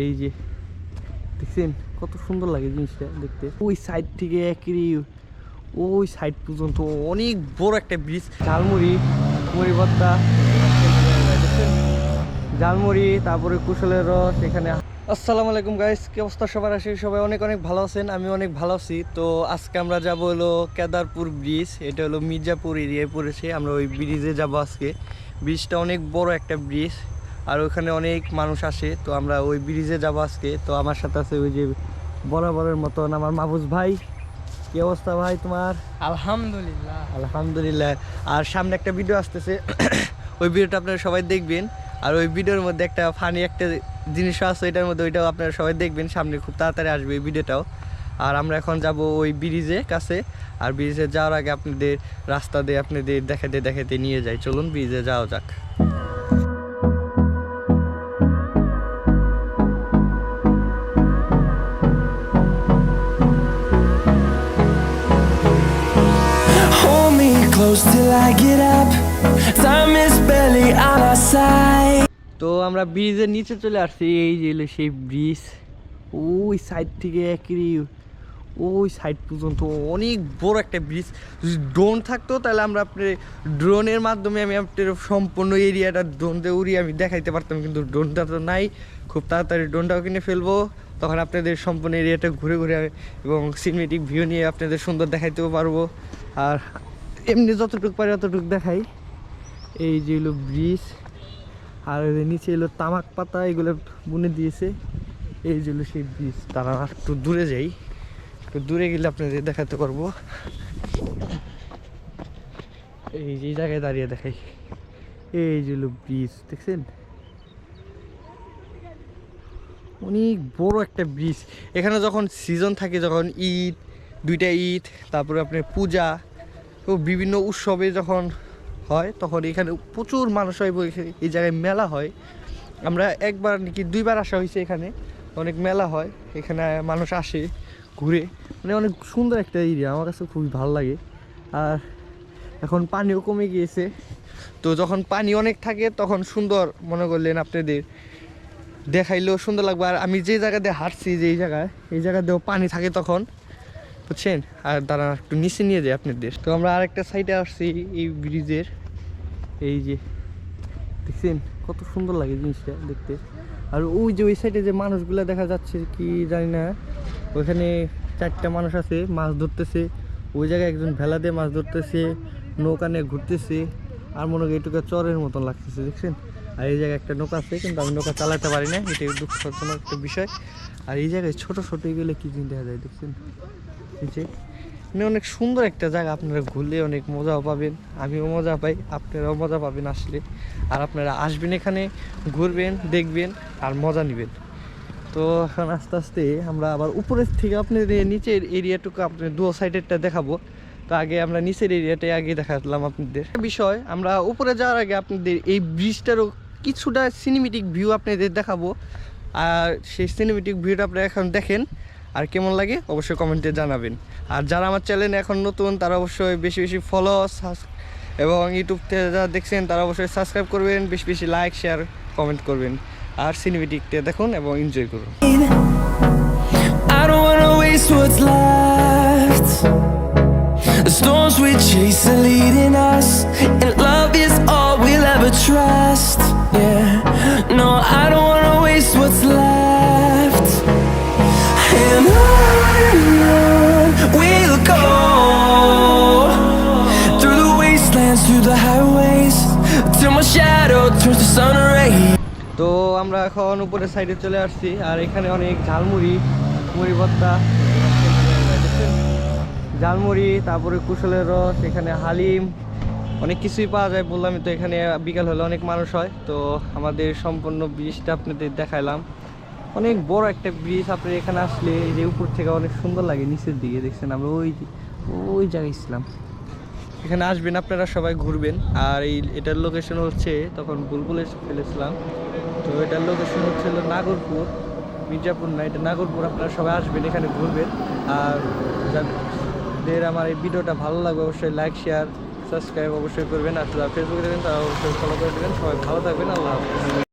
এই যে, দেখছেন? কত সুন্দর লাগে জিনিসটা দেখতে। ওই সাইড থেকে একই ওই সাইড পর্যন্ত অনেক বড় একটা ব্রিজ ঝালমুড়ি মুড়ি? ঝালমুড়ি, তারপরে কুশলের রস, এখানে আসসালামু আলাইকুম গাইস কি অবস্থা সবার? আসে সবাই অনেক অনেক ভালো আছেন, আমি অনেক ভালো আছি। তো আজকে আমরা যাব হলো কেদারপুর ব্রিজ এটা হলো মির্জাপুর এরিয়ায় পড়েছে, আমরা ওই ব্রিজে যাব আজকে। ব্রিজটা অনেক বড় একটা ব্রিজ আর ওখানে অনেক মানুষ আসে তো আমরা ওই ব্রিজে যাব আজকে। তো আমার সাথে আছে ওই যে বরাবরের মতন আমার মাহবুজ ভাই। কি অবস্থা ভাই তোমার? আলহামদুলিল্লাহ। আলহামদুলিল্লাহ। আর সামনে একটা ভিডিও আসতেছে। ওই ভিডিওটা আপনারা সবাই দেখবেন। আর ওই ভিডিওর মধ্যে একটা ফানি একটা জিনিস আছে এটার মধ্যে ওইটাও আপনারা সবাই দেখবেন। সামনে খুব তাড়াতাড়ি আসবে এই ভিডিওটাও আর আমরা এখন যাব ওই ব্রিজে কাছে। আর ব্রিজে যাওয়ার আগে আপনাদের রাস্তা দিয়ে আপনাদের দেখাতে দেখাতে নিয়ে যাই। চলুন ব্রিজে যাওয়া যাক। Close till I get up. Time is barely on our side. তো আমরা ব্রিজের নিচে চলে আসছি, এই যে সেই ব্রিজ। ওই সাইড থেকে একই ওই সাইড পর্যন্ত অনেক বড় একটা ব্রিজ। যদি ড্রোন থাকতো, তাহলে আমরা আপনার ড্রোনের মাধ্যমে আমি আপনার সম্পূর্ণ এরিয়াটা ড্রোন দিয়ে উড়িয়ে আমি দেখাইতে পারতাম, কিন্তু ড্রোনটা তো নাই। খুব তাড়াতাড়ি ড্রোনটাও কিনে ফেলব। তখন আপনাদের সম্পূর্ণ এরিয়াটা ঘুরে ঘুরে এবং সিনেমেটিক ভিউ নিয়ে আপনাদের সুন্দর দেখাইতেও পারব। আর এমনি যতটুকু পারি ততটুকু দেখাই। এই যে হলো ব্রিজ, আর নিচে এলো তামাক পাতা, এগুলো বুনে দিয়েছে। এই যে হলো সেই ব্রিজ, তারা একটু দূরে যাই। একটু দূরে গেলে আপনাদের দেখাতে পারব। এই যে জায়গায় দাঁড়িয়ে দেখাই। এই যে হলো ব্রিজ, দেখছেন? অনেক বড় একটা ব্রিজ। এখানে যখন সিজন থাকে, যখন ঈদ, দুইটা ঈদ, তারপরে আপনার পূজা ও বিভিন্ন উৎসবে যখন হয়, তখন এখানে প্রচুর মানুষ হয় এই জায়গায় মেলা হয়। আমরা একবার নাকি দুইবার আসা হয়েছে এখানে। অনেক মেলা হয়, এখানে মানুষ আসে ঘুরে। মানে অনেক সুন্দর একটা এরিয়া, আমার কাছে খুবই ভালো লাগে। আর এখন পানিও কমে গিয়েছে। তো যখন পানি অনেক থাকে, তখন সুন্দর মনে করলেন আপনাদের দেখাইলেও সুন্দর লাগবে। আর আমি যে জায়গাতে হাঁটছি, যে এই জায়গায়, এই জায়গাতেও পানি থাকে তখন। বুঝছেন? আর দাঁড়া একটু নিচে নিয়ে যাই আপনাদের। তো আমরা আরেকটা সাইডে আসছি, এই ব্রিজের এই যে, দেখছেন? কত সুন্দর লাগে জিনিসটা দেখতে। আর ওই যে, ওই সাইডে যে মানুষগুলো দেখা যাচ্ছে কি জানি না, ওইখানে চারটা মানুষ আছে, মাছ ধরতেছে। ওই জায়গায় একজন ভেলা দিয়ে মাছ ধরতেছে, নৌকা নিয়ে ঘুরতেছে। আর মনে হয় এটুকু চরের মতন লাগতেছে, দেখছেন? আর এই জায়গায় একটা নৌকা আছে, কিন্তু আমি নৌকা চালাতে পারি না এটাই দুঃখজনক একটা বিষয়। আর এই জায়গায় ছোট ছোট গেলে কি জিনিস দেখা যায়, দেখছেন? যে মানে অনেক সুন্দর একটা জায়গা, আপনারা ঘুরলে অনেক মজাও পাবেন, আমিও মজা পাই, আপনারাও মজা পাবেন আসলে। আর আপনারা আসবেন এখানে, ঘুরবেন, দেখবেন, আর মজা নেবেন। তো এখন আস্তে আস্তে আমরা আবার উপরের থেকে আপনাদের নিচের এরিয়াটুকু আপনার দু সাইডেরটা দেখাবো। তো আগে আমরা নিচের এরিয়াটাই আগে দেখালাম আপনাদের। বিষয়, আমরা উপরে যাওয়ার আগে আপনাদের এই ব্রিজটারও কিছুটা সিনেমেটিক ভিউ আপনাদের দেখাবো। আর সেই সিনেমেটিক ভিউটা আপনারা এখন দেখেন। আর কেমন লাগে অবশ্যই কমেন্টে জানাবেন। আর যারা আমার চ্যানেলে এখন নতুন তারা অবশ্যই বেশি বেশি ফলো এবং ইউটিউব থেকে যারা দেখছেন তারা অবশ্যই সাবস্ক্রাইব করবেন বেশি বেশি লাইক শেয়ার কমেন্ট করবেন। আর সিনেমেটিকটা দেখুন এবং এনজয় করুন. The storms we chase are leading us, and love is all এখন উপরের সাইডে চলে আসছি, আর এখানে অনেক ঝালমুড়ি, মুড়ি ভর্তা, ঝালমুড়ি, তারপরে কুশলের রস, এখানে হালিম, অনেক কিছুই পাওয়া যায় বললামই তো এখানে বিকাল হলে অনেক মানুষ হয়। তো আমাদের সম্পূর্ণ ব্রিজটা আপনাদের দেখাইলাম। অনেক বড় একটা ব্রিজ আপনি এখানে আসলে এই যে উপর থেকে অনেক সুন্দর লাগে, নিচের দিকে, দেখছেন? আমরা ওই ওই জায়গায় ছিলাম। এখানে আসবেন, আপনারা সবাই ঘুরবেন। আর এই, এটার লোকেশন হচ্ছে, তখন বুলবুলে ফেলেছিলাম। তো এটার লোকেশন হচ্ছে নাগরপুর, মির্জাপুর না, এটা নাগরপুর, আপনারা সবাই আসবেন, এখানে ঘুরবেন। আর যাদের আমার এই ভিডিওটা ভালো লাগবে, অবশ্যই লাইক শেয়ার সাবস্ক্রাইব অবশ্যই করবেন। আর যারা ফেসবুকে দেবেন তারা অবশ্যই ফলো করে দেবেন। সবাই ভালো থাকবেন, আল্লাহ হাফিজ।